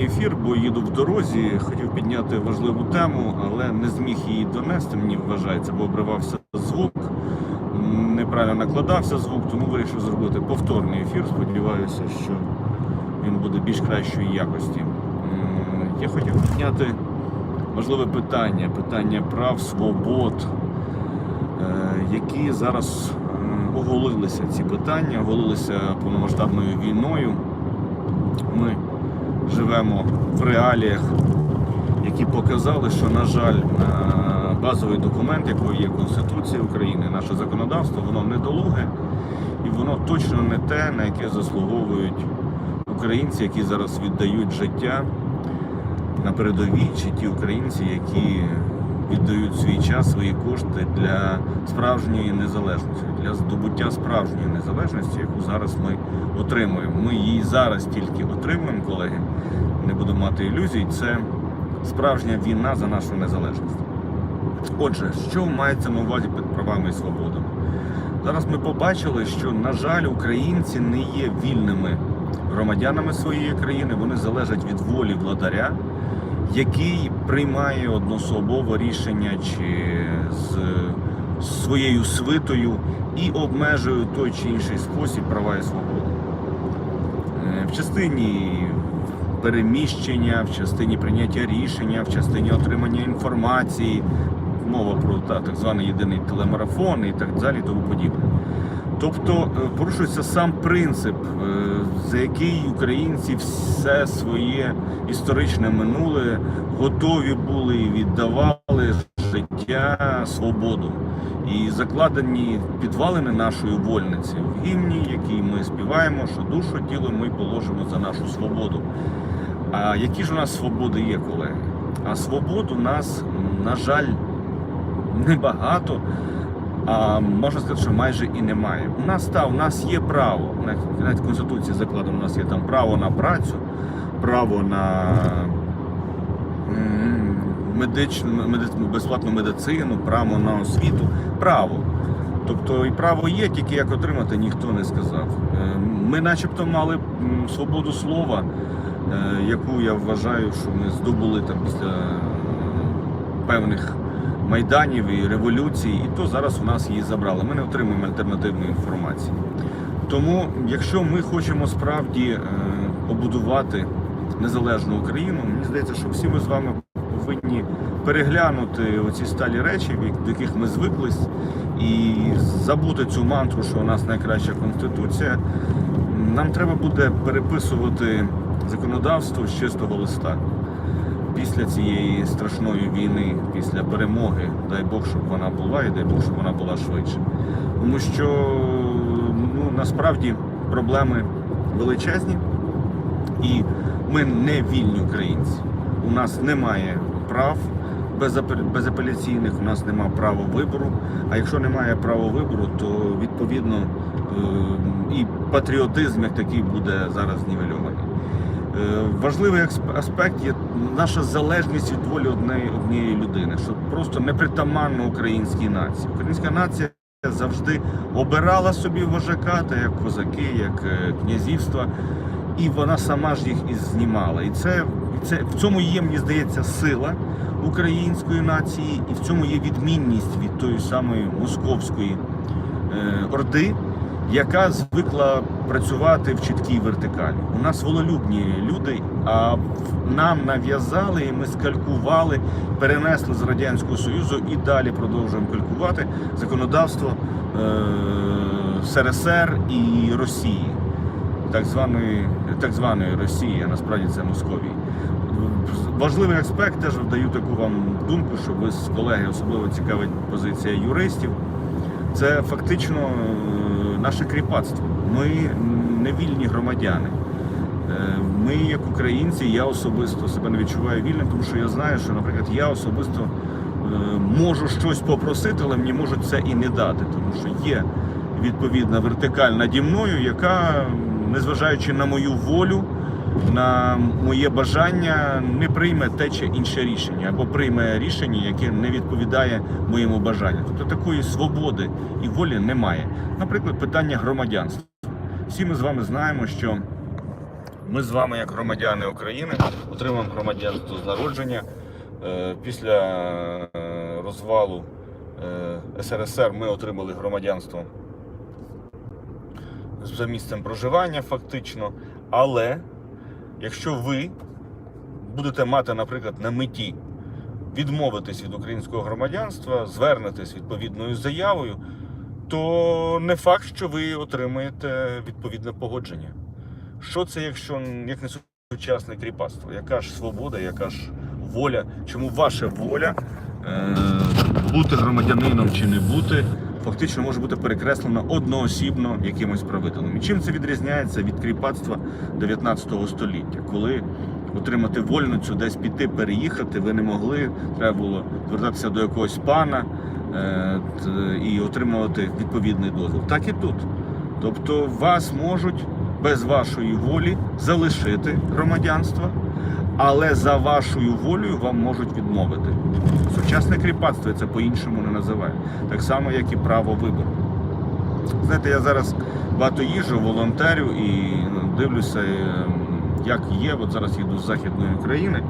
ефір, бо їду в дорозі. Хотів підняти важливу тему, але не зміг її донести. Мені вважається, бо обривався звук, неправильно накладався звук, тому вирішив зробити повторний ефір. Сподіваюся, що він буде більш кращої якості. Я хотів підняти важливе питання: питання прав, свобод, е, які зараз оголилися ці питання, оголилися повномасштабною війною. Ми живемо в реаліях, які показали, що, на жаль, е, базовий документ, який є Конституція України, наше законодавство, воно недолуге і воно точно не те, на яке заслуговують українці, які зараз віддають життя на передовій, чи ті українці, які віддають свій час, свої кошти для справжньої незалежності, для здобуття справжньої незалежності, яку зараз ми отримуємо. Ми її зараз тільки отримуємо, колеги. Не буду мати ілюзій. Це справжня війна за нашу незалежність. Отже, що мається на увазі під правами і свободами? Зараз ми побачили, що, на жаль, українці не є вільними громадянами своєї країни, вони залежать від волі владаря, який приймає одноособово рішення чи з своєю свитою і обмежує той чи інший спосіб права і свободи. Е, В частині переміщення, в частині прийняття рішення, в частині отримання інформації, мова про та, так званий єдиний телемарафон і так далі, тому подібне. Тобто е, порушується сам принцип, е, за який українці все своє історичне минуле готові були і віддавали життя, свободу. І закладені підвалини нашої вольниці в гімні, який ми співаємо, що душу тіло ми положимо за нашу свободу. А які ж у нас свободи є, колеги? А свобод у нас, на жаль, небагато. А можна сказати, що майже і немає. У нас та у нас є право, навіть- в Конституції закладено, у нас є там право на працю, право на медичну, меди- безплатну медицину, право на освіту, право. Тобто і право є, тільки як отримати ніхто не сказав. Е, Ми начебто мали свободу слова, е, яку я вважаю, що ми здобули там після е, певних майданів і революцій, і то зараз у нас її забрали. Ми не отримуємо альтернативної інформації. Тому, якщо ми хочемо справді е, побудувати незалежну Україну, мені здається, що всі ми з вами повинні переглянути оці сталі речі, до яких ми звиклись, і забути цю мантру, що у нас найкраща конституція. Нам треба буде переписувати законодавство з чистого листа після цієї страшної війни, після перемоги, дай Бог, щоб вона була, і дай Бог, щоб вона була швидше. Тому що ну, насправді проблеми величезні, і ми не вільні українці. У нас немає прав безапеляційних, у нас немає права вибору. А якщо немає права вибору, то відповідно е, і патріотизм як такий буде зараз знівельований. Е, Важливий аспект є наша залежність від волі однієї, однієї людини, що просто непритаманно українській нації. Українська нація завжди обирала собі вожака, та як козаки, як е, князівства, і вона сама ж їх і знімала. І це, це в цьому є, мені здається, сила української нації, і в цьому є відмінність від тої самої московської е, орди, яка звикла працювати в чіткій вертикалі. У нас вололюбні люди, а нам нав'язали і ми скалькували, перенесли з Радянського Союзу і далі продовжуємо калькувати законодавство е, СРСР і Росії, так званої, так званої Росії, а насправді це Московії. Важливий аспект, теж даю таку вам думку, що ви з колеги особливо цікавить позиція юристів. Це фактично наше кріпацтво. Ми не вільні громадяни. Е, Ми, як українці, я особисто себе не відчуваю вільним, тому що я знаю, що, наприклад, я особисто е, можу щось попросити, але мені можуть це і не дати, тому що є відповідна вертикаль наді мною, яка, незважаючи на мою волю, на моє бажання, не прийме те чи інше рішення, або прийме рішення, яке не відповідає моєму бажанню. Тобто такої свободи і волі немає. Наприклад, питання громадянства. Всі ми з вами знаємо, що Ми з вами, як громадяни України, отримуємо громадянство з народження. Е, Після е, розвалу е, СРСР ми отримали громадянство за місцем проживання, фактично. Але якщо ви будете мати, наприклад, на меті відмовитись від українського громадянства, звернетесь відповідною заявою, то не факт, що ви отримаєте відповідне погодження. Що це, якщо як не сучасне кріпацтво? Яка ж свобода, яка ж воля? Чому ваша воля е, бути громадянином чи не бути, фактично може бути перекреслена одноосібно якимось правителем? І чим це відрізняється від кріпацтва 19 століття, коли отримати вольницю, десь піти, переїхати, ви не могли, треба було звертатися до якогось пана е, і отримувати відповідний дозвіл. Так і тут. Тобто вас можуть без вашої волі залишити громадянство, але за вашою волею вам можуть відмовити. Сучасне кріпацтво це по-іншому не називає. Так само, як і право вибору. Знаєте, я зараз багато їжджу, волонтерю і ну, дивлюся, е, як є. От зараз їду з Західної України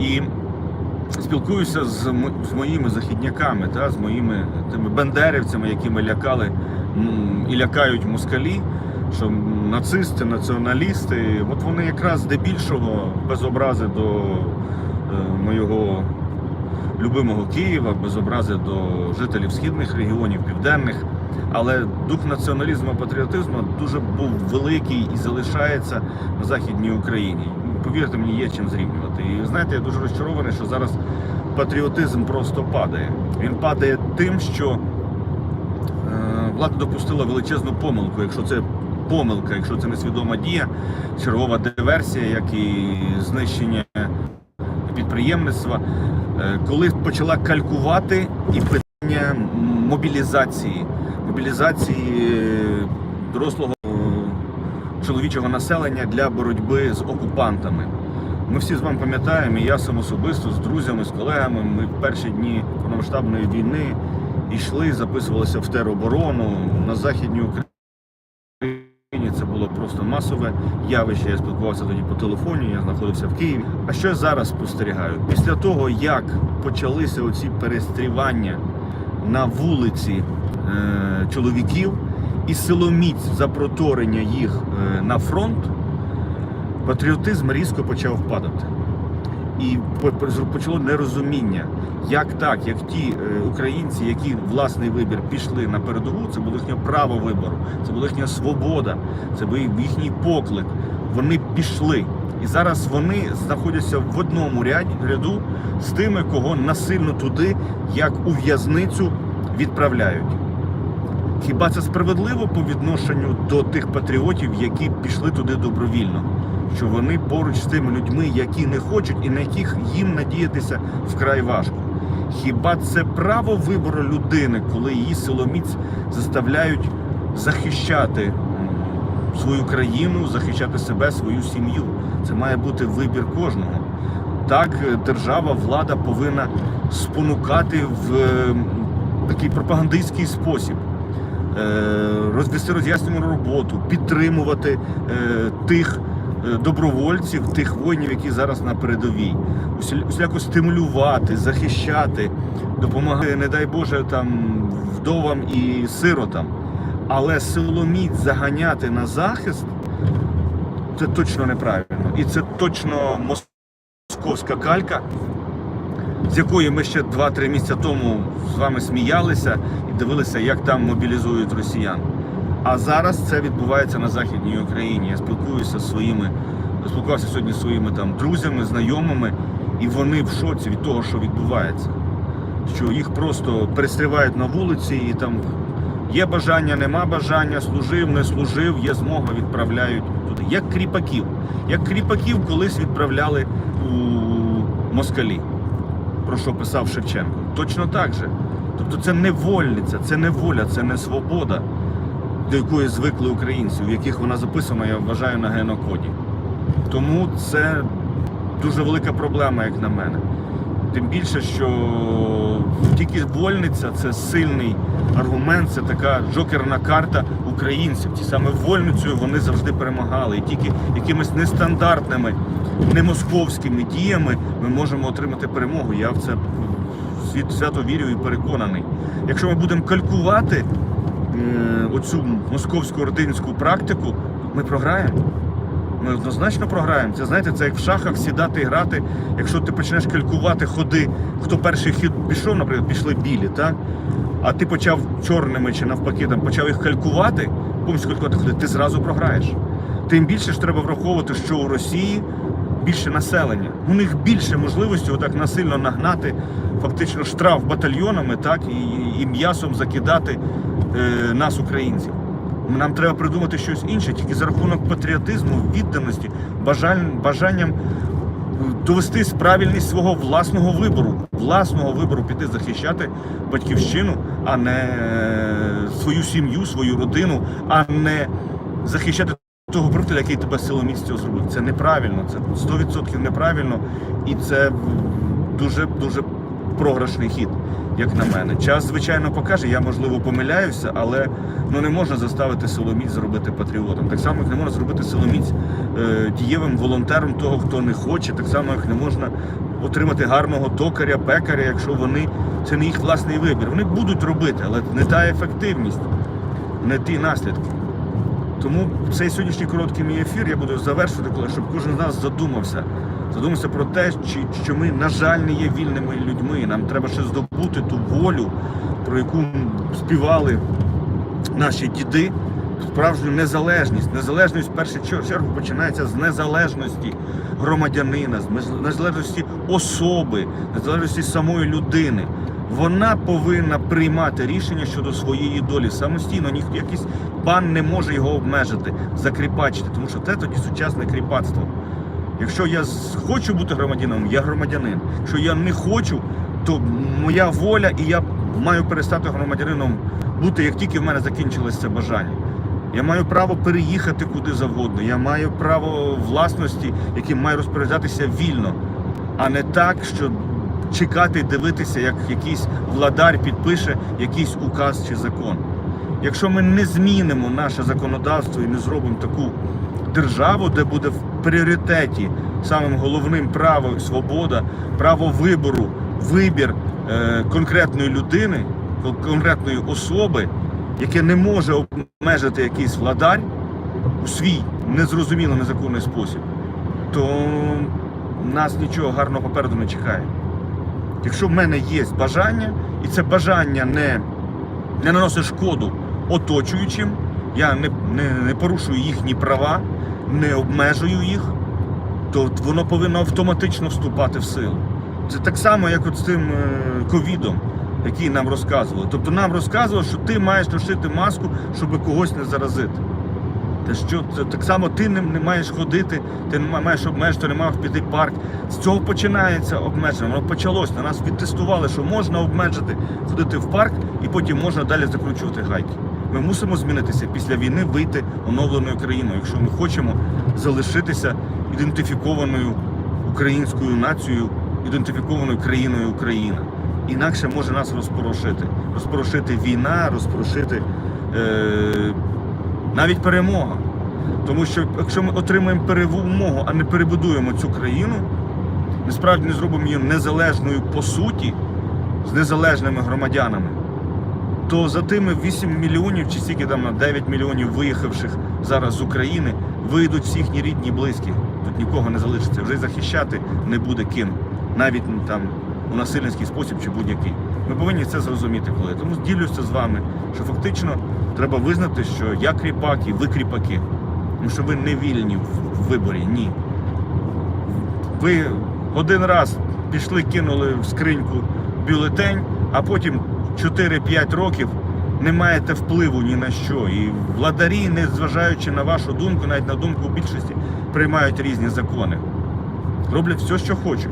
і спілкуюся з, з моїми західняками, та, з моїми тими бендерівцями, якими лякали і лякають москалі, що нацисти, націоналісти, от вони якраз здебільшого без образи до е, моєго любимого Києва, без образи до жителів східних регіонів, південних. Але дух націоналізму патріотизму дуже був великий і залишається на Західній Україні. Повірте мені, є чим зрівнювати. І знаєте, я дуже розчарований, що зараз патріотизм просто падає. Він падає тим, що е, влада допустила величезну помилку. Якщо це помилка, якщо це несвідома дія, чергова диверсія, як і знищення підприємництва, е, коли почала калькувати і питання мобілізації, мобілізації е, дорослого е, чоловічого населення для боротьби з окупантами. Ми всі з вами пам'ятаємо, і я сам особисто з друзями, з колегами. Ми в перші дні повномасштабної війни йшли, записувалися в тероборону на Західній Україні. Це було просто масове явище. Я спілкувався тоді по телефоні, я знаходився в Києві. А що я зараз спостерігаю? Після того, як почалися оці перестрівання на вулиці е, чоловіків і силоміць запроторення їх е, на фронт, патріотизм різко почав падати. І по- по- почало нерозуміння, як так, як ті е, українці, які власний вибір пішли на передову, це було їхнє право вибору, це була їхня свобода, це був їхній поклик. Вони пішли. І зараз вони знаходяться в одному ряду з тими, кого насильно туди, як у в'язницю, відправляють. Хіба це справедливо по відношенню до тих патріотів, які пішли туди добровільно? Що вони поруч з тими людьми, які не хочуть і на яких їм надіятися вкрай важко? Хіба це право вибору людини, коли її силоміць заставляють захищати свою країну, захищати себе, свою сім'ю? Це має бути вибір кожного. Так, е, держава, влада повинна спонукати в е, такий пропагандистський спосіб е, розвести роз'яснювальну роботу, підтримувати тих добровольців, тих воїнів, які зараз на передовій, Усіля- усіляко стимулювати, захищати, допомагати, не дай Боже, там вдовам і сиротам. Але силоміць заганяти на захист це точно неправильно. І це точно московська калька, з якої ми ще 2-3 місяці тому з вами сміялися і дивилися, як там мобілізують росіян. А зараз це відбувається на Західній Україні. Я спілкуюся зі своїми, спілкувався сьогодні зі своїми там друзями, знайомими, і вони в шоці від того, що відбувається. Що їх просто перестрівають на вулиці і там є бажання, нема бажання, служив, не служив, є змога, відправляють туди. Як кріпаків. Як кріпаків колись відправляли у москалі про що писав Шевченко. Точно так же. Тобто це не вольниця, це не воля, це не свобода, до якої звикли українці, в яких вона записана, я вважаю, на генокоді. Тому це дуже велика проблема, як на мене. Тим більше, що тільки вольниця це сильний аргумент, це така джокерна карта українців. Ті саме вольницею вони завжди перемагали. І тільки якимись нестандартними, не московськими діями ми можемо отримати перемогу. Я в це свято вірю і переконаний. Якщо ми будемо калькувати оцю московську ординську практику, ми програємо. Ми однозначно програємо. Це знаєте, це як в шахах сідати і грати. Якщо ти почнеш калькувати ходи, хто перший хід пішов, наприклад, пішли білі, так? А ти почав чорними чи навпаки там почав їх калькувати, повністю калькувати ходи, ти зразу програєш. Тим більше ж треба враховувати, що у Росії більше населення. У них більше можливості отак насильно нагнати фактично штраф батальйонами, так і, і м'ясом закидати е, нас, українців. Нам треба придумати щось інше, тільки за рахунок патріотизму, відданості, бажанням довести правильність свого власного вибору, власного вибору піти захищати батьківщину, а не е, свою сім'ю, свою родину, а не захищати того профіля, який тебе силоміць зробив. Це неправильно, це 100% неправильно, і це дуже дуже програшний хід, як на мене. Час, звичайно, покаже. Я можливо помиляюся, але ну не можна заставити силоміць зробити патріотом. Так само, як не можна зробити силоміць е, дієвим волонтером того, хто не хоче, так само, як не можна отримати гарного токаря, пекаря, якщо вони це не їх власний вибір. Вони будуть робити, але не та ефективність, не ті наслідки. Тому цей сьогоднішній короткий мій ефір я буду завершувати, щоб кожен з нас задумався. Задумався про те, що ми, на жаль, не є вільними людьми. Нам треба ще здобути ту волю, про яку співали наші діди. Справжню незалежність. Незалежність в першу чергу починається з незалежності громадянина, з незалежності особи, незалежності самої людини. Вона повинна приймати рішення щодо своєї долі самостійно. Ніхто якийсь пан не може його обмежити, закріпачити, тому що це тоді сучасне кріпацтво. Якщо я хочу бути громадянином, я громадянин. Якщо я не хочу, то моя воля і я маю перестати громадянином бути, як тільки в мене закінчилось це бажання. Я маю право переїхати куди завгодно. Я маю право власності, яким маю розпоряджатися вільно, а не так, що чекати і дивитися, як якийсь владар підпише якийсь указ чи закон. Якщо ми не змінимо наше законодавство і не зробимо таку державу, де буде пріоритеті самим головним право свобода, право вибору, вибір е, конкретної людини, конкретної особи, яке не може обмежити якийсь владар у свій незрозуміло незаконний спосіб, то нас нічого гарного попереду не чекає. Якщо в мене є бажання, і це бажання не, не наносить шкоду оточуючим, я не, не, не порушую їхні права, не обмежую їх, то воно повинно автоматично вступати в силу. Це так само, як от з тим е, ковідом, який нам розказували. Тобто нам розказували, що ти маєш носити маску, щоб когось не заразити. Та що так само ти не, не маєш ходити, ти не маєш обмежити, не маєш піти в парк. З цього починається обмеження. Воно почалось. На нас відтестували, що можна обмежити ходити в парк і потім можна далі закручувати гайки. Ми мусимо змінитися після війни, вийти оновленою країною, якщо ми хочемо залишитися ідентифікованою українською нацією, ідентифікованою країною Україна. Інакше може нас розпорошити. Розпорошити війна, розпорошити е, навіть перемога. Тому що якщо ми отримаємо перемогу, а не перебудуємо цю країну, насправді не зробимо її незалежною по суті, з незалежними громадянами, то за тими 8 мільйонів чи стільки там на 9 мільйонів виїхавших зараз з України вийдуть всі їхні рідні близькі. Тут нікого не залишиться. Вже захищати не буде ким, навіть там у насильницький спосіб чи будь-який. Ми повинні це зрозуміти, коли. Тому ділюся з вами, що фактично треба визнати, що я кріпак і ви кріпаки. Тому що ви не вільні в виборі, ні. Ви один раз пішли, кинули в скриньку бюлетень, а потім 4-5 років не маєте впливу ні на що. І владарі, не зважаючи на вашу думку, навіть на думку більшості, приймають різні закони. Роблять все, що хочуть.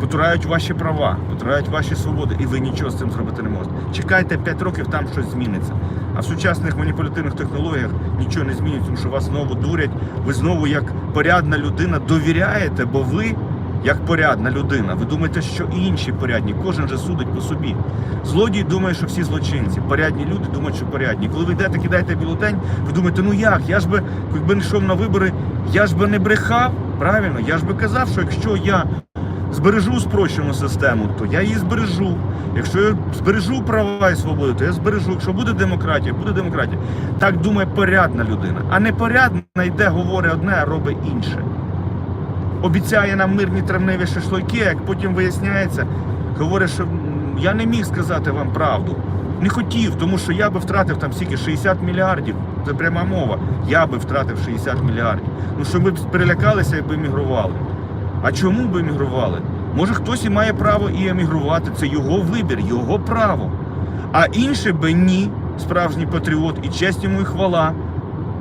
Потурають ваші права, потурають ваші свободи, і ви нічого з цим зробити не можете. Чекайте 5 років, там щось зміниться. А в сучасних маніпулятивних технологіях нічого не змінюється, тому що вас знову дурять. Ви знову, як порядна людина, довіряєте, бо ви як порядна людина. Ви думаєте, що інші порядні, кожен же судить по собі. Злодій думає, що всі злочинці. Порядні люди думають, що порядні. Коли ви йдете, кидаєте бюлетень, ви думаєте, ну як? Я ж би, якби не йшов на вибори, я ж би не брехав. Правильно, я ж би казав, що якщо я збережу спрощену систему, то я її збережу. Якщо я збережу права і свободи, то я збережу. Якщо буде демократія, буде демократія. Так думає порядна людина. А непорядна йде, говорить одне, а робить інше. Обіцяє нам мирні травневі шашлики, як потім виясняється, говорить, що я не міг сказати вам правду. Не хотів, тому що я би втратив там стільки 60 мільярдів. Це пряма мова. Я би втратив 60 мільярдів. Ну що ми б перелякалися і б емігрували. А чому б емігрували? Може хтось і має право і емігрувати. Це його вибір, його право. А інший би ні, справжній патріот, і честь йому і хвала.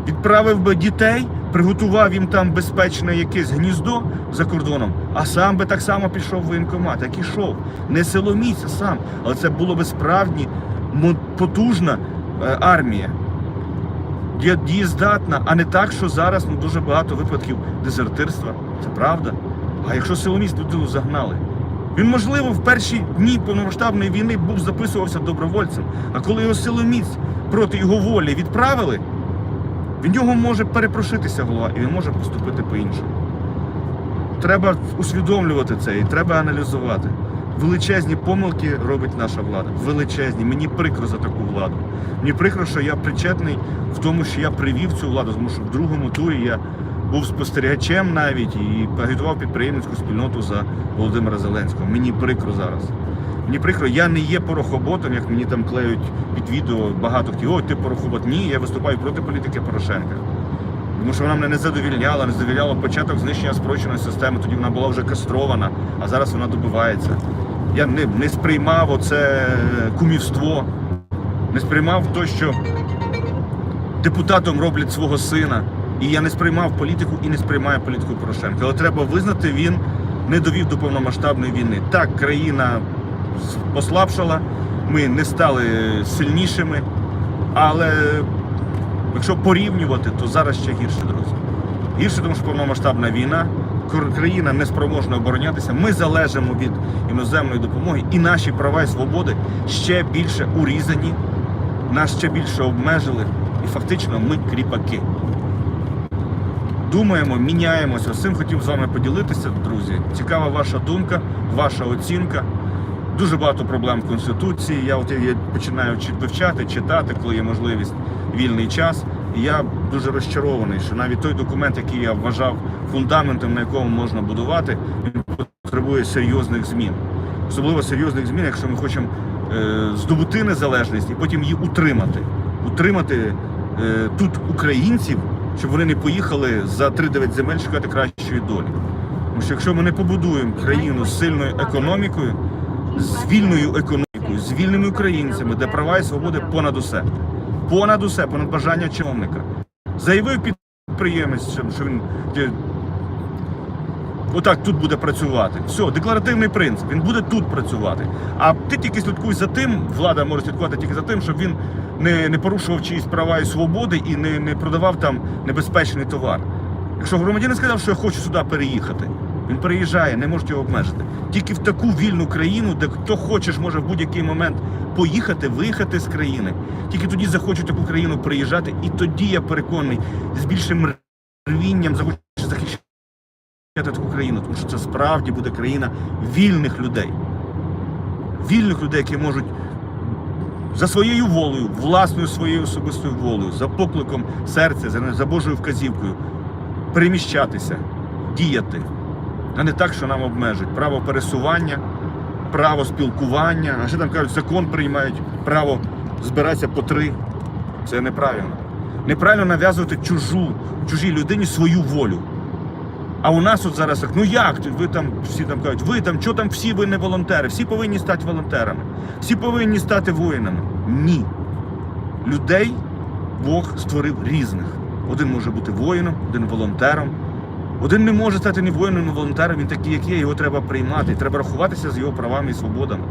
Відправив би дітей, приготував їм там безпечне якесь гніздо за кордоном, а сам би так само пішов в воєнкомат, як ішов. Не силоміць, а сам. Але це було би справді потужна е, армія. Дієздатна, а не так, що зараз ну, дуже багато випадків дезертирства. Це правда. А якщо силоміць людину загнали? Він, можливо, в перші дні повномасштабної війни був записувався добровольцем. А коли його силоміць проти його волі відправили, в нього може перепрошитися голова і він може поступити по-іншому. Треба усвідомлювати це і треба аналізувати. Величезні помилки робить наша влада. Величезні. Мені прикро за таку владу. Мені прикро, що я причетний в тому, що я привів цю владу, тому що в другому турі я був спостерігачем навіть і агітував підприємницьку спільноту за Володимира Зеленського. Мені прикро зараз. Мені прикро, я не є порохоботом, як мені там клеють під відео багато хто. Ой, ти порохобот. Ні, я виступаю проти політики Порошенка. Тому що вона мене не задовільняла, не задовільняла початок знищення спрощеної системи, тоді вона була вже кастрована, а зараз вона добивається. Я не, не сприймав оце кумівство, не сприймав то, що депутатом роблять свого сина. І я не сприймав політику і не сприймаю політику Порошенка. Але треба визнати, він не довів до повномасштабної війни. Так, країна послабшала, ми не стали сильнішими, але якщо порівнювати, то зараз ще гірше, друзі. Гірше, тому що повномасштабна війна, країна не спроможна оборонятися. Ми залежимо від іноземної допомоги, і наші права і свободи ще більше урізані, нас ще більше обмежили, і фактично ми кріпаки. Думаємо, міняємося. З цим хотів з вами поділитися, друзі. Цікава ваша думка, ваша оцінка. Дуже багато проблем в Конституції. Я от я починаю чи- вивчати, читати, коли є можливість, вільний час. І я дуже розчарований, що навіть той документ, який я вважав фундаментом, на якому можна будувати, він потребує серйозних змін. Особливо серйозних змін, якщо ми хочемо е, здобути незалежність і потім її утримати. Утримати е, тут українців, щоб вони не поїхали за 3-9 земель шукати кращої долі. Тому що якщо ми не побудуємо країну з сильною економікою, з вільною економікою, з вільними українцями, де права і свободи понад усе. Понад усе, понад бажання чиновника. Заявив підприємець, що- він отак тут буде працювати. Все, декларативний принцип, він буде тут працювати. А ти тільки слідкуй за тим, влада може слідкувати тільки за тим, щоб він не, не порушував чиїсь права і свободи і не, не продавав там небезпечний товар. Якщо громадянин сказав, що я хочу сюди переїхати, він переїжджає, не можуть його обмежити. Тільки в таку вільну країну, де хто хочеш, може в будь-який момент поїхати, виїхати з країни. Тільки тоді захочуть таку країну приїжджати, і тоді я переконаний, з більшим рвінням захочуть захищати таку країну, тому що це справді буде країна вільних людей. Вільних людей, які можуть за своєю волею, власною своєю особистою волею, за покликом серця, за Божою вказівкою переміщатися, діяти, а не так, що нам обмежують право пересування, право спілкування, а ще там кажуть, закон приймають, право збиратися по три. Це неправильно. Неправильно нав'язувати чужу, чужій людині свою волю. А у нас от зараз так, ну як? Ви там всі там кажуть, ви там, що там всі ви не волонтери? Всі повинні стати волонтерами, всі повинні стати воїнами. Ні. Людей Бог створив різних. Один може бути воїном, один волонтером. Один не може стати ні воїном, ні волонтером, він такий, як є, його треба приймати, треба рахуватися з його правами і свободами.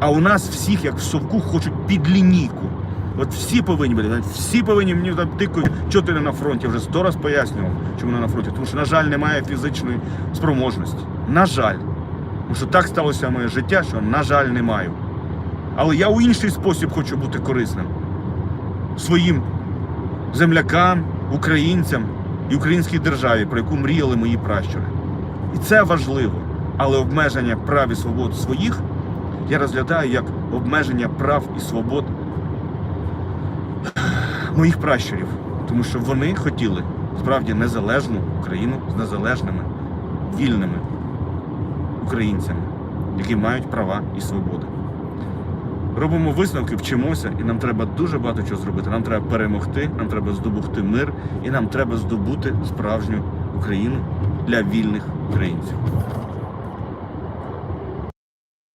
А у нас всіх, як в совку, хочуть під лінійку. От всі повинні бути, всі повинні мені там тикають, що ти не на фронті. Я вже сто раз пояснював, чому не на фронті. Тому що, на жаль, немає фізичної спроможності. На жаль. Тому що так сталося моє життя, що, на жаль, не маю. Але я у інший спосіб хочу бути корисним своїм землякам, українцям і українській державі, про яку мріяли мої пращури. І це важливо. Але обмеження прав і свобод своїх я розглядаю як обмеження прав і свобод моїх пращурів. Тому що вони хотіли справді незалежну Україну з незалежними, вільними українцями, які мають права і свободи. Робимо висновки, вчимося, і нам треба дуже багато чого зробити. Нам треба перемогти, нам треба здобути мир, і нам треба здобути справжню Україну для вільних українців.